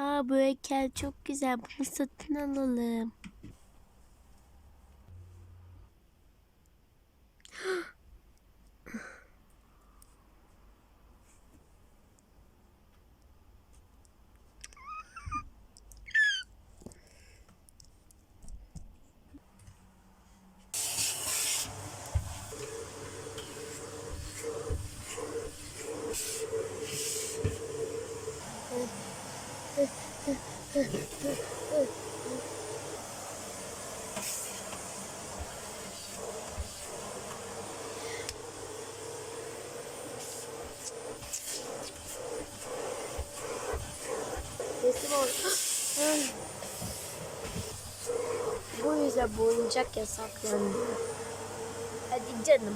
Ha bu heykel çok güzel. Bunu satın alalım. Ol. Bu yüzden bu oyuncak yasaklandı. Hadi canım.